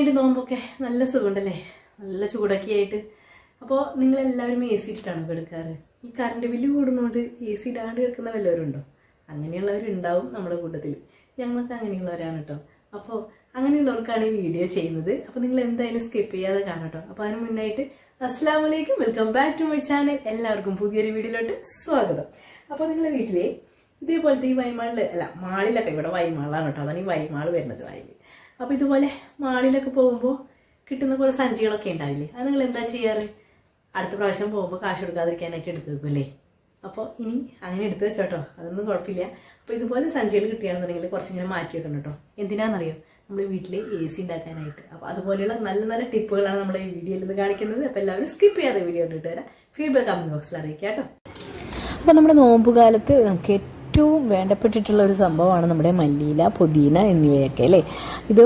എങ്ങനെയുണ്ട് നോമ്പൊക്കെ നല്ല സുഖമുണ്ടല്ലേ? നല്ല ചൂടൊക്കെ ആയിട്ട് അപ്പോൾ നിങ്ങളെല്ലാവരും എ സി ഇട്ടിട്ടാണ് കിടക്കാറ്? ഈ കറണ്ട് ബില്ല് കൂടുന്നതുകൊണ്ട് എ സി ഇടാണ്ട് കിടക്കുന്ന വല്ലവരുണ്ടോ? അങ്ങനെയുള്ളവരുണ്ടാവും നമ്മുടെ കൂട്ടത്തിൽ ഞങ്ങളൊക്കെ അങ്ങനെയുള്ളവരാണ് കേട്ടോ. അപ്പോൾ അങ്ങനെയുള്ളവർക്കാണ് ഈ വീഡിയോ ചെയ്യുന്നത്. അപ്പോൾ നിങ്ങൾ എന്തായാലും സ്കിപ്പ് ചെയ്യാതെ കാണാം കേട്ടോ അപ്പോൾ അതിന് മുന്നായിട്ട് അസ്സാം വലൈക്കും welcome back to my channel എല്ലാവർക്കും പുതിയൊരു വീഡിയോയിലോട്ട് സ്വാഗതം. അപ്പോൾ നിങ്ങളുടെ വീട്ടിലെ ഇതേപോലത്തെ ഈ വൈമാളിൽ അല്ല മാളിലൊക്കെ ഇവിടെ വൈമാളാണ് കേട്ടോ. അതാണ് ഈ വൈമാൾ വരുന്നത് വായിൽ അപ്പോൾ ഇതുപോലെ മാളിലൊക്കെ പോകുമ്പോൾ കിട്ടുന്ന കുറേ സഞ്ചികളൊക്കെ ഉണ്ടാവില്ലേ? അത് നിങ്ങൾ എന്താ ചെയ്യാറ്? അടുത്ത പ്രാവശ്യം പോകുമ്പോൾ കാശ് കൊടുക്കാതിരിക്കാനായിട്ട് എടുത്ത് വെക്കുമല്ലേ അപ്പോൾ ഇനി അങ്ങനെ എടുത്ത് വെച്ചോട്ടോ അതൊന്നും കുഴപ്പമില്ല. അപ്പോൾ ഇതുപോലെ സഞ്ചികൾ കിട്ടുകയാണെന്നുണ്ടെങ്കിൽ കുറച്ചിങ്ങനെ മാറ്റി വെക്കണം കേട്ടോ. എന്തിനാണെന്നറിയോ? നമ്മൾ വീട്ടിൽ എ സി ഉണ്ടാക്കാനായിട്ട്. അപ്പോൾ അതുപോലെയുള്ള നല്ല നല്ല ടിപ്പുകളാണ് നമ്മൾ ഈ വീഡിയോയിൽ നിന്ന് കാണിക്കുന്നത്. അപ്പോൾ എല്ലാവരും സ്കിപ്പ് ചെയ്യാതെ വീഡിയോ കണ്ടിട്ട് വരാം. ഫീഡ്ബാക്ക് കമന്റ് ബോക്സിൽ അറിയിക്കാം കേട്ടോ. അപ്പോൾ നമ്മുടെ നോമ്പ് നോമ്പുകാലത്ത് നമുക്ക് ഏറ്റവും വേണ്ടപ്പെട്ടിട്ടുള്ള ഒരു സംഭവമാണ് നമ്മുടെ മല്ലിയില പുതിന എന്നിവയൊക്കെ അല്ലേ? ഇത്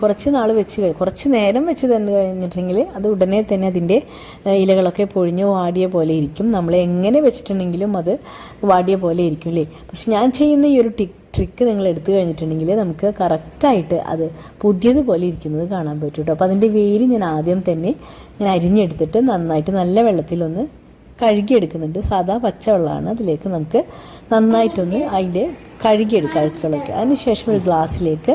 കുറച്ച് നാൾ വെച്ച് കുറച്ച് നേരം വെച്ച് തന്നെ കഴിഞ്ഞിട്ടുണ്ടെങ്കിൽ അത് ഉടനെ തന്നെ അതിന്റെ ഇലകളൊക്കെ പൊഴിഞ്ഞ് വാടിയ പോലെ ഇരിക്കും. നമ്മൾ എങ്ങനെ വെച്ചിട്ടുണ്ടെങ്കിലും അത് വാടിയ പോലെ ഇരിക്കും അല്ലേ? പക്ഷെ ഞാൻ ചെയ്യുന്ന ഈ ഒരു ടിക് ട്രിക്ക് നിങ്ങൾ എടുത്തു കഴിഞ്ഞിട്ടുണ്ടെങ്കിൽ നമുക്ക് കറക്റ്റായിട്ട് അത് പുതിയതുപോലെ ഇരിക്കുന്നത് കാണാൻ പറ്റും കേട്ടോ. അപ്പോൾ അതിന്റെ വേര് ഞാൻ ആദ്യം തന്നെ ഞാൻ അരിഞ്ഞെടുത്തിട്ട് നന്നായിട്ട് നല്ല വെള്ളത്തിലൊന്ന് കഴുകിയെടുക്കുന്നുണ്ട്. സാധാ പച്ചവെള്ളമാണ്. അതിലേക്ക് നമുക്ക് നന്നായിട്ടൊന്ന് അതിന്റെ കഴുകിയെടുക്കുക അഴുക്കുകളൊക്കെ അതിനുശേഷം ഒരു ഗ്ലാസ്സിലേക്ക്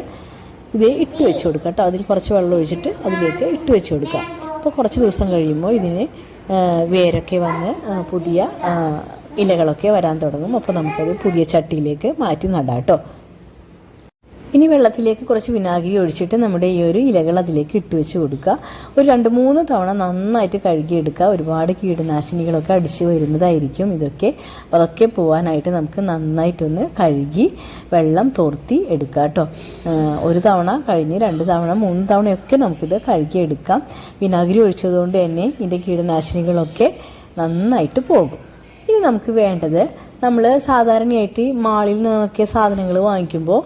ഇത് ഇട്ട് വെച്ച് കൊടുക്കുക കേട്ടോ. അതിൽ കുറച്ച് വെള്ളം ഒഴിച്ചിട്ട് അതിലേക്ക് ഇട്ട് വെച്ച് കൊടുക്കുക അപ്പോൾ കുറച്ച് ദിവസം കഴിയുമ്പോൾ ഇതിന് വേരൊക്കെ വന്ന് പുതിയ ഇലകളൊക്കെ വരാൻ തുടങ്ങും. അപ്പോൾ നമുക്കത് പുതിയ ചട്ടിയിലേക്ക് മാറ്റി നടാം കേട്ടോ. ഇനി വെള്ളത്തിലേക്ക് കുറച്ച് വിനാഗിരി ഒഴിച്ചിട്ട് നമ്മുടെ ഈ ഒരു ഇലകൾ അതിലേക്ക് ഇട്ട് വെച്ച് കൊടുക്കുക. ഒരു രണ്ട് മൂന്ന് തവണ നന്നായിട്ട് കഴുകിയെടുക്കുക. ഒരുപാട് കീടനാശിനികളൊക്കെ അടിച്ച് വരുന്നതായിരിക്കും ഇതൊക്കെ. അതൊക്കെ പോകാനായിട്ട് നമുക്ക് നന്നായിട്ടൊന്ന് കഴുകി വെള്ളം തോർത്തി എടുക്കുക കേട്ടോ. ഒരു തവണ കഴിഞ്ഞ് രണ്ട് തവണ മൂന്ന് തവണയൊക്കെ നമുക്കിത് കഴുകിയെടുക്കാം. വിനാഗിരി ഒഴിച്ചതുകൊണ്ട് തന്നെ ഇതിന്റെ കീടനാശിനികളൊക്കെ നന്നായിട്ട് പോകും. ഇനി നമുക്ക് വേണ്ടത് നമ്മൾ സാധാരണയായിട്ട് മാളിൽ നിന്നൊക്കെ സാധനങ്ങൾ വാങ്ങിക്കുമ്പോൾ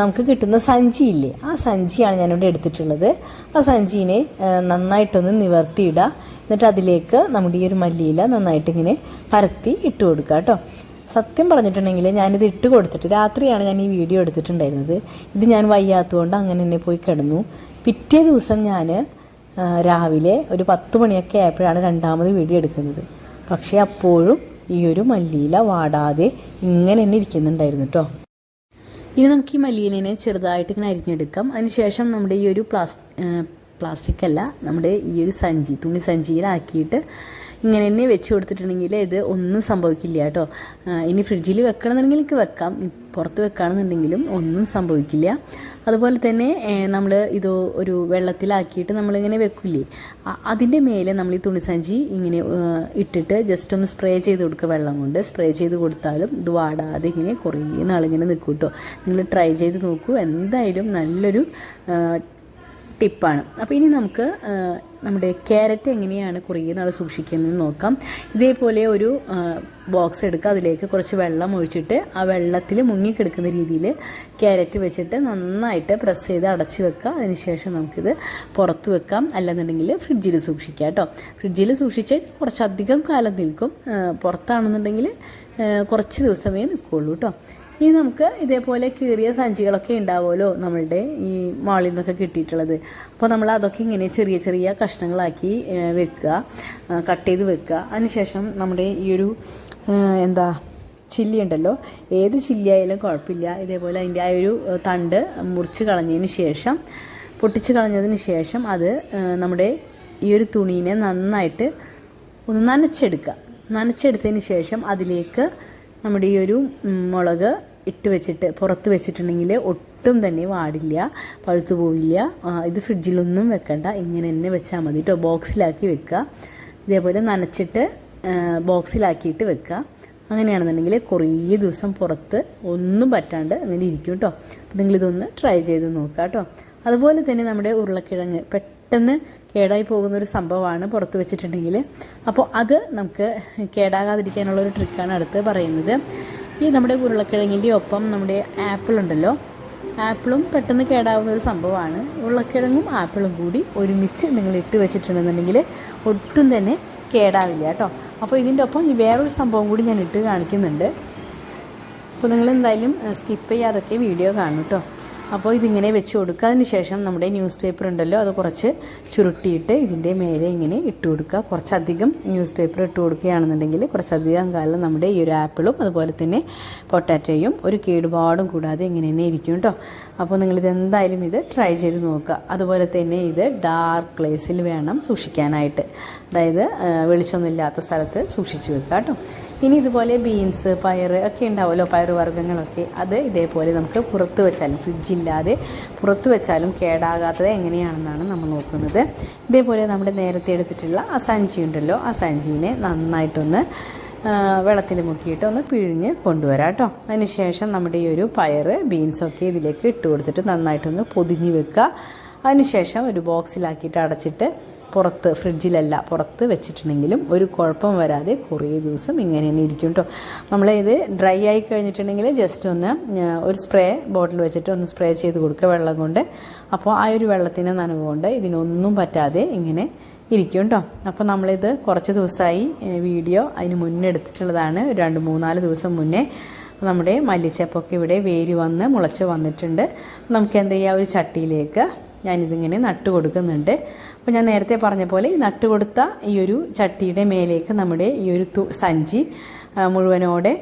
നമുക്ക് കിട്ടുന്ന സഞ്ചിയില്ലേ ആ സഞ്ചിയാണ് ഞാനിവിടെ എടുത്തിട്ടുള്ളത്. ആ സഞ്ചീനെ നന്നായിട്ടൊന്ന് നിവർത്തിയിടുക എന്നിട്ട് അതിലേക്ക് നമ്മുടെ ഈ ഒരു മല്ലിയില നന്നായിട്ട് ഇങ്ങനെ പരത്തി ഇട്ട് കൊടുക്കുക കേട്ടോ സത്യം പറഞ്ഞിട്ടുണ്ടെങ്കിൽ ഞാനിത് ഇട്ട് കൊടുത്തിട്ട് രാത്രിയാണ് ഞാൻ ഈ വീഡിയോ എടുത്തിട്ടുണ്ടായിരുന്നത്. ഇത് ഞാൻ വയ്യാത്തതുകൊണ്ട് അങ്ങനെ തന്നെ പോയി കിടന്നു. പിറ്റേ ദിവസം ഞാൻ രാവിലെ ഒരു പത്ത് മണിയൊക്കെ ആയപ്പോഴാണ് രണ്ടാമത് വീഡിയോ എടുക്കുന്നത്. പക്ഷേ അപ്പോഴും ഈ ഒരു മല്ലിയില വാടാതെ ഇങ്ങനെ തന്നെ ഇരിക്കുന്നുണ്ടായിരുന്നു കേട്ടോ ഇനി നമുക്ക് ഈ മല്ലിയിനെ ചെറുതായിട്ട് ഇങ്ങനെ അരിഞ്ഞെടുക്കാം. അതിനുശേഷം നമ്മുടെ ഈ ഒരു പ്ലാസ്റ്റിക് പ്ലാസ്റ്റിക് അല്ല നമ്മുടെ ഈ ഒരു സഞ്ചി തുണി സഞ്ചിയിലാക്കിയിട്ട് ഇങ്ങനെ തന്നെ വെച്ച് കൊടുത്തിട്ടുണ്ടെങ്കിൽ ഇത് ഒന്നും സംഭവിക്കില്ല കേട്ടോ. ഇനി ഫ്രിഡ്ജിൽ വെക്കണമെന്നുണ്ടെങ്കിൽ എനിക്ക് വെക്കാം. പുറത്ത് വെക്കുകയാണെന്നുണ്ടെങ്കിലും ഒന്നും സംഭവിക്കില്ല. അതുപോലെ തന്നെ നമ്മൾ ഇത് ഒരു വെള്ളത്തിലാക്കിയിട്ട് നമ്മളിങ്ങനെ വെക്കില്ലേ അതിന്റെ മേലെ നമ്മൾ ഈ തുണിസഞ്ചി ഇങ്ങനെ ഇട്ടിട്ട് ജസ്റ്റ് ഒന്ന് സ്പ്രേ ചെയ്ത് കൊടുക്കുക വെള്ളം കൊണ്ട്. സ്പ്രേ ചെയ്ത് കൊടുത്താലും ഇത് വാടാതെ ഇങ്ങനെ കുറേ നാളിങ്ങനെ നിൽക്കും കേട്ടോ. നിങ്ങൾ ട്രൈ ചെയ്ത് നോക്കൂ. എന്തായാലും നല്ലൊരു ടിപ്പാണ് അപ്പോൾ ഇനി നമുക്ക് നമ്മുടെ ക്യാരറ്റ് എങ്ങനെയാണ് കുറേ സൂക്ഷിക്കുന്നത് നോക്കാം. ഇതേപോലെ ഒരു ബോക്സ് എടുക്കുക. അതിലേക്ക് കുറച്ച് വെള്ളം ഒഴിച്ചിട്ട് ആ വെള്ളത്തിൽ മുങ്ങിക്കിടക്കുന്ന രീതിയിൽ ക്യാരറ്റ് വെച്ചിട്ട് നന്നായിട്ട് പ്രസ് ചെയ്ത് അടച്ച് വെക്കുക. അതിനുശേഷം നമുക്കിത് പുറത്ത് വെക്കാം. അല്ലെന്നുണ്ടെങ്കിൽ ഫ്രിഡ്ജിൽ സൂക്ഷിക്കാം കേട്ടോ. ഫ്രിഡ്ജിൽ സൂക്ഷിച്ചാൽ കുറച്ചധികം കാലം നിൽക്കും. പുറത്താണെന്നുണ്ടെങ്കിൽ കുറച്ച് ദിവസമേ നിൽക്കുകയുള്ളൂ കേട്ടോ. ഇനി നമുക്ക് ഇതേപോലെ കീറിയ സഞ്ചികളൊക്കെ ഉണ്ടാവുമല്ലോ നമ്മളുടെ ഈ മാളിൽ നിന്നൊക്കെ കിട്ടിയിട്ടുള്ളത്. അപ്പോൾ നമ്മൾ അതൊക്കെ ഇങ്ങനെ ചെറിയ ചെറിയ കഷ്ണങ്ങളാക്കി വെക്കുക കട്ട് ചെയ്ത് വെക്കുക. അതിനുശേഷം നമ്മുടെ ഈ ഒരു എന്താ ചില്ലി ഉണ്ടല്ലോ. ഏത് ചില്ലി ആയാലും കുഴപ്പമില്ല. ഇതേപോലെ അതിന്റെ ആ ഒരു തണ്ട് മുറിച്ച് കളഞ്ഞതിന് ശേഷം പൊട്ടിച്ച് കളഞ്ഞതിന് ശേഷം അത് നമ്മുടെ ഈ ഒരു തുണീനെ നന്നായിട്ട് ഒന്ന് നനച്ചെടുക്കുക. നനച്ചെടുത്തതിന് ശേഷം അതിലേക്ക് നമ്മുടെ ഈ ഒരു മുളക് ഇട്ട് വെച്ചിട്ട് പുറത്ത് വെച്ചിട്ടുണ്ടെങ്കിൽ ഒട്ടും തന്നെ വാടില്ല പഴുത്തു പോവില്ല. ഇത് ഫ്രിഡ്ജിലൊന്നും വെക്കണ്ട. ഇങ്ങനെ തന്നെ വെച്ചാൽ മതി കേട്ടോ ബോക്സിലാക്കി വെക്കുക. ഇതേപോലെ നനച്ചിട്ട് ബോക്സിലാക്കിയിട്ട് വെക്കുക. അങ്ങനെയാണെന്നുണ്ടെങ്കിൽ കുറേ ദിവസം പുറത്ത് ഒന്നും പറ്റാണ്ട് അങ്ങനെ ഇരിക്കും കേട്ടോ നിങ്ങളിതൊന്ന് ട്രൈ ചെയ്ത് നോക്കുക കേട്ടോ അതുപോലെ തന്നെ നമ്മുടെ ഉരുളക്കിഴങ്ങ് പെട്ടെന്ന് കേടായി പോകുന്ന ഒരു സംഭവമാണ് പുറത്ത് വെച്ചിട്ടുണ്ടെങ്കിൽ. അപ്പോൾ അത് നമുക്ക് കേടാകാതിരിക്കാനുള്ള ഒരു ട്രിക്കാണ് അടുത്ത് പറയുന്നത്. ഈ നമ്മുടെ ഉരുളക്കിഴങ്ങിന്റെ ഒപ്പം നമ്മുടെ ആപ്പിൾ ഉണ്ടല്ലോ. ആപ്പിളും പെട്ടെന്ന് കേടാവുന്ന ഒരു സംഭവമാണ്. ഉരുളക്കിഴങ്ങും ആപ്പിളും കൂടി ഒരുമിച്ച് നിങ്ങൾ ഇട്ട് വെച്ചിട്ടുണ്ടെന്നുണ്ടെങ്കിൽ ഒട്ടും തന്നെ കേടാവില്ല കേട്ടോ. അപ്പോൾ ഇതിന്റെ ഒപ്പം വേറൊരു സംഭവം കൂടി ഞാൻ ഇട്ട് കാണിക്കുന്നുണ്ട്. അപ്പോൾ നിങ്ങൾ എന്തായാലും സ്കിപ്പ് ചെയ്യാതൊക്കെ വീഡിയോ കാണും കേട്ടോ. അപ്പോൾ ഇതിങ്ങനെ വെച്ച് കൊടുക്കുക. അതിന് ശേഷം നമ്മുടെ ന്യൂസ് പേപ്പർ ഉണ്ടല്ലോ അത് കുറച്ച് ചുരുട്ടിയിട്ട് ഇതിന്റെ മേലെ ഇങ്ങനെ ഇട്ട് കൊടുക്കുക. കുറച്ചധികം ന്യൂസ് പേപ്പർ ഇട്ട് കൊടുക്കുകയാണെന്നുണ്ടെങ്കിൽ കുറച്ചധികം കാലം നമ്മുടെ ഈ ഒരു ആപ്പിളും അതുപോലെ തന്നെ പൊട്ടാറ്റോയും ഒരു കേടുപാടും കൂടാതെ ഇങ്ങനെ തന്നെ ഇരിക്കും കേട്ടോ. അപ്പോൾ നിങ്ങളിത് എന്തായാലും ഇത് ട്രൈ ചെയ്ത് നോക്കുക. അതുപോലെ തന്നെ ഇത് ഡാർക്ക് പ്ലേസിൽ വേണം സൂക്ഷിക്കാനായിട്ട്. അതായത് വെളിച്ചമൊന്നുമില്ലാത്ത സ്ഥലത്ത് സൂക്ഷിച്ചു വെക്കുക കേട്ടോ. ഇനി ഇതുപോലെ ബീൻസ് പയർ ഒക്കെ ഉണ്ടാവുമല്ലോ പയർ വർഗങ്ങളൊക്കെ. അത് ഇതേപോലെ നമുക്ക് പുറത്ത് വെച്ചാലും ഫ്രിഡ്ജില്ലാതെ പുറത്ത് വെച്ചാലും കേടാകാത്തത് എങ്ങനെയാണെന്നാണ് നമ്മൾ നോക്കുന്നത്. ഇതേപോലെ നമ്മുടെ നേരത്തെ എടുത്തിട്ടുള്ള ആ സഞ്ചി ഉണ്ടല്ലോ ആ നന്നായിട്ടൊന്ന് വെള്ളത്തിൽ മുക്കിയിട്ട് ഒന്ന് പിഴിഞ്ഞ് കൊണ്ടുവരാം കേട്ടോ. അതിന് ശേഷം നമ്മുടെ ഈ ഒരു പയർ ബീൻസൊക്കെ ഇതിലേക്ക് ഇട്ട് കൊടുത്തിട്ട് നന്നായിട്ടൊന്ന് പൊതിഞ്ഞ് വെക്കുക. അതിനുശേഷം ഒരു ബോക്സിലാക്കിയിട്ട് അടച്ചിട്ട് പുറത്ത് ഫ്രിഡ്ജിലല്ല പുറത്ത് വെച്ചിട്ടുണ്ടെങ്കിലും ഒരു കുഴപ്പം വരാതെ കുറേ ദിവസം ഇങ്ങനെ തന്നെ ഇരിക്കും കേട്ടോ നമ്മളിത് ഡ്രൈ ആയി കഴിഞ്ഞിട്ടുണ്ടെങ്കിൽ ജസ്റ്റ് ഒന്ന് ഒരു സ്പ്രേ ബോട്ടിൽ വെച്ചിട്ട് ഒന്ന് സ്പ്രേ ചെയ്ത് കൊടുക്കുക വെള്ളം കൊണ്ട്. അപ്പോൾ ആ ഒരു വെള്ളത്തിന്റെ നനവ് കൊണ്ട് ഇതിനൊന്നും പറ്റാതെ ഇങ്ങനെ ഇരിക്കും കേട്ടോ അപ്പോൾ നമ്മളിത് കുറച്ച് ദിവസമായി വീഡിയോ അതിന് മുന്നേ എടുത്തിട്ടുള്ളതാണ്. രണ്ട് മൂന്നാൽ ദിവസം മുന്നേ നമ്മുടെ മല്ലിച്ചപ്പൊക്കെ ഇവിടെ വേര് വന്ന് മുളച്ച് വന്നിട്ടുണ്ട്. നമുക്ക് എന്ത് ചെയ്യാം? ഒരു ചട്ടിയിലേക്ക് ഞാനിതിങ്ങനെ നട്ട് കൊടുക്കുന്നുണ്ട് അപ്പോൾ ഞാൻ നേരത്തെ പറഞ്ഞ പോലെ ഈ നട്ട് കൊടുത്ത ഈ ഒരു ചട്ടിയുടെ മേലേക്ക് നമ്മുടെ ഈ ഒരു സഞ്ചി മുഴുവനോടെ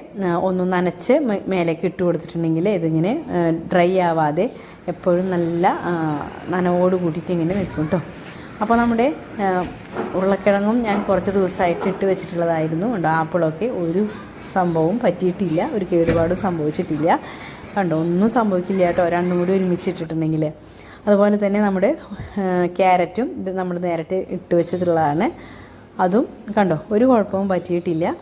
ഒന്ന് നനച്ച് മേലേക്ക് ഇട്ട് കൊടുത്തിട്ടുണ്ടെങ്കിൽ ഇതിങ്ങനെ ഡ്രൈ ആവാതെ എപ്പോഴും നല്ല നനവോട് കൂടിയിട്ട് ഇങ്ങനെ നിൽക്കും കേട്ടോ അപ്പോൾ നമ്മുടെ ഉരുളക്കിഴങ്ങും ഞാൻ കുറച്ച് ദിവസമായിട്ട് ഇട്ട് വെച്ചിട്ടുള്ളതായിരുന്നു. ഉണ്ട് ആപ്പിളൊക്കെ ഒരു സംഭവവും പറ്റിയിട്ടില്ല. ഒരു കേടുപാടും സംഭവിച്ചിട്ടില്ല. കണ്ടോ ഒന്നും സംഭവിക്കില്ല കേട്ടോ. രണ്ടും കൂടി ഒരുമിച്ചിട്ടിട്ടുണ്ടെങ്കിൽ അതുപോലെ തന്നെ നമ്മുടെ ക്യാരറ്റും ഇത് നമ്മൾ നേരത്തെ ഇട്ട് വെച്ചിട്ടുള്ളതാണ്. അതും കണ്ടോ ഒരു കുഴപ്പവും പറ്റിയിട്ടില്ല.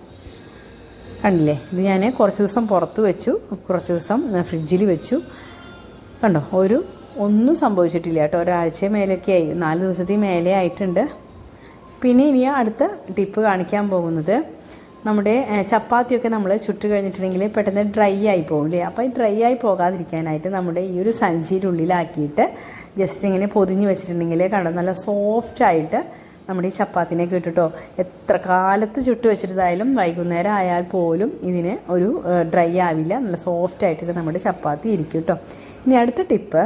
കണ്ടില്ലേ? ഇത് ഞാൻ കുറച്ച് ദിവസം പുറത്ത് വെച്ചു കുറച്ച് ദിവസം ഫ്രിഡ്ജിൽ വെച്ചു. കണ്ടോ ഒരു ഒന്നും സംഭവിച്ചിട്ടില്ല കേട്ടോ. ഒരാഴ്ച മേലെയൊക്കെ ആയി നാല് ദിവസത്തിൽ മേലെ ആയിട്ടുണ്ട്. പിന്നെ ഇനി അടുത്ത ടിപ്പ് കാണിക്കാൻ പോകുന്നത് നമ്മുടെ ചപ്പാത്തിയൊക്കെ നമ്മൾ ചുട്ട് കഴിഞ്ഞിട്ടുണ്ടെങ്കിൽ പെട്ടെന്ന് ഡ്രൈ ആയി പോകില്ലേ അപ്പോൾ ഈ ഡ്രൈ ആയി പോകാതിരിക്കാനായിട്ട് നമ്മുടെ ഈ ഒരു സഞ്ചിയുടെ ഉള്ളിലാക്കിയിട്ട് ജസ്റ്റ് ഇങ്ങനെ പൊതിഞ്ഞ് വെച്ചിട്ടുണ്ടെങ്കിൽ കണ്ടോ നല്ല സോഫ്റ്റ് ആയിട്ട് നമ്മുടെ ഈ ചപ്പാത്തിനെ കിട്ടിട്ടോ എത്ര കാലത്ത് ചുട്ട് വെച്ചിട്ടായാലും വൈകുന്നേരം ആയാൽ പോലും ഇതിന് ഒരു ഡ്രൈ ആവില്ല. നല്ല സോഫ്റ്റ് ആയിട്ട് നമ്മുടെ ചപ്പാത്തി ഇരിക്കും കേട്ടോ. ഇനി അടുത്ത ടിപ്പ്.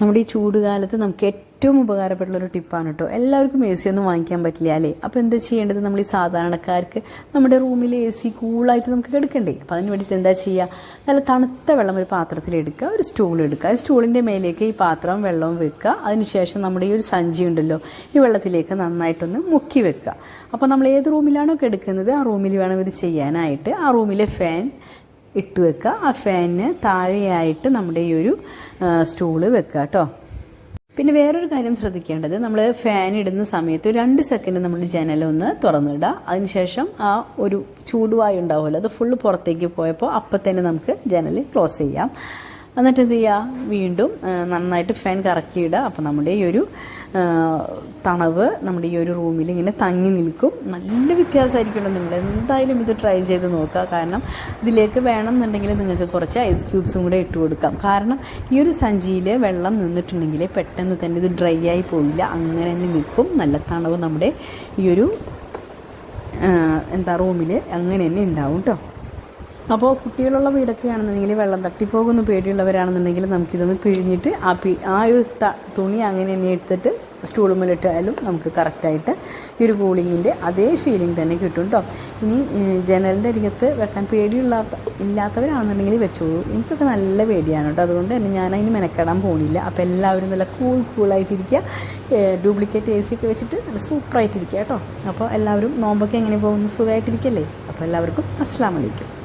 നമ്മുടെ ഈ ചൂടുകാലത്ത് നമുക്ക് ഏറ്റവും ഉപകാരപ്പെട്ടുള്ള ഒരു ടിപ്പാണ് കേട്ടോ എല്ലാവർക്കും എ സി ഒന്നും വാങ്ങിക്കാൻ പറ്റില്ല അല്ലേ? അപ്പോൾ എന്താ ചെയ്യേണ്ടത്? നമ്മൾ ഈ സാധാരണക്കാർക്ക് നമ്മുടെ റൂമിൽ എ സി കൂളായിട്ട് നമുക്ക് കിടക്കണ്ടേ? അപ്പോൾ അതിന് വേണ്ടിയിട്ട് എന്താ ചെയ്യുക നല്ല തണുത്ത വെള്ളം ഒരു പാത്രത്തിൽ എടുക്കുക ഒരു സ്റ്റൂൾ എടുക്കുക. ആ സ്റ്റൂളിന്റെ മേലേക്ക് ഈ പാത്രവും വെള്ളവും വെക്കുക. അതിനുശേഷം നമ്മുടെ ഈ ഒരു സഞ്ചി ഉണ്ടല്ലോ ഈ വെള്ളത്തിലേക്ക് നന്നായിട്ടൊന്ന് മുക്കി വെക്കുക. അപ്പോൾ നമ്മൾ ഏത് റൂമിലാണോ കിടക്കുന്നത്? ആ റൂമിൽ വേണം ഇത് ചെയ്യാനായിട്ട്. ആ റൂമിലെ ഫാൻ ഇട്ട് വെക്കുക ആ ഫാനിന് താഴെയായിട്ട് നമ്മുടെ ഈ ഒരു സ്റ്റൂൾ വെക്കുക കേട്ടോ പിന്നെ വേറൊരു കാര്യം ശ്രദ്ധിക്കേണ്ടത് നമ്മൾ ഫാൻ ഇടുന്ന സമയത്ത് രണ്ട് സെക്കൻഡ് നമ്മൾ ജനലൊന്ന് തുറന്നിടുക അതിനുശേഷം ആ ഒരു ചൂടുവായു ഉണ്ടാവുമല്ലോ അത് ഫുള്ള് പുറത്തേക്ക് പോയപ്പോൾ അപ്പം തന്നെ നമുക്ക് ജനൽ ക്ലോസ് ചെയ്യാം. എന്നിട്ട് എന്ത് ചെയ്യുക വീണ്ടും നന്നായിട്ട് ഫാൻ കറക്കിയിടുക അപ്പോൾ നമ്മുടെ ഈ ഒരു തണവ് നമ്മുടെ ഈ ഒരു റൂമിൽ ഇങ്ങനെ തങ്ങി നിൽക്കും. നല്ല വ്യത്യാസമായിരിക്കുമല്ലോ നിങ്ങൾ എന്തായാലും ഇത് ട്രൈ ചെയ്ത് നോക്കുക. കാരണം ഇതിലേക്ക് വേണം എന്നുണ്ടെങ്കിൽ നിങ്ങൾക്ക് കുറച്ച് ഐസ് ക്യൂബ്സും കൂടെ ഇട്ട് കൊടുക്കാം. കാരണം ഈ ഒരു സഞ്ചിയിൽ വെള്ളം നിന്നിട്ടുണ്ടെങ്കിൽ പെട്ടെന്ന് തന്നെ ഇത് ഡ്രൈ ആയി പോയില്ല അങ്ങനെ തന്നെ നിൽക്കും. നല്ല തണവ് നമ്മുടെ ഈ ഒരു എന്താ റൂമിൽ അങ്ങനെ തന്നെ ഉണ്ടാവും കേട്ടോ അപ്പോൾ കുട്ടികളുള്ള വീടൊക്കെ ആണെന്നുണ്ടെങ്കിൽ വെള്ളം തട്ടിപ്പോകുന്ന പേടിയുള്ളവരാണെന്നുണ്ടെങ്കിൽ നമുക്കിതൊന്ന് പിഴിഞ്ഞിട്ട് ആ പി ആ ഒരു തുണി അങ്ങനെ തന്നെ എടുത്തിട്ട് സ്റ്റൂളുമ്മിലിട്ടാലും നമുക്ക് കറക്റ്റായിട്ട് ഈ ഒരു കൂളിങ്ങിന്റെ അതേ ഫീലിംഗ് തന്നെ കിട്ടും കേട്ടോ ഇനി ജനലിന്റെ അരികത്ത് വെക്കാൻ പേടിയുള്ള ഇല്ലാത്തവരാണെന്നുണ്ടെങ്കിൽ വെച്ചോളൂ എനിക്കൊക്കെ നല്ല പേടിയാണ് കേട്ടോ അതുകൊണ്ട് തന്നെ ഞാൻ അതിന് മെനക്കെടാൻ പോകുന്നില്ല അപ്പോൾ എല്ലാവരും നല്ല കൂൾ കൂളായിട്ടിരിക്കുക ഡ്യൂപ്ലിക്കേറ്റ് എ സി ഒക്കെ വെച്ചിട്ട് നല്ല സൂപ്പറായിട്ടിരിക്കുക കേട്ടോ അപ്പോൾ എല്ലാവരും നോമ്പൊക്കെ എങ്ങനെ പോകുന്നു? സുഖമായിട്ടിരിക്കല്ലേ അപ്പോൾ എല്ലാവർക്കും അസ്സാം വലൈക്കും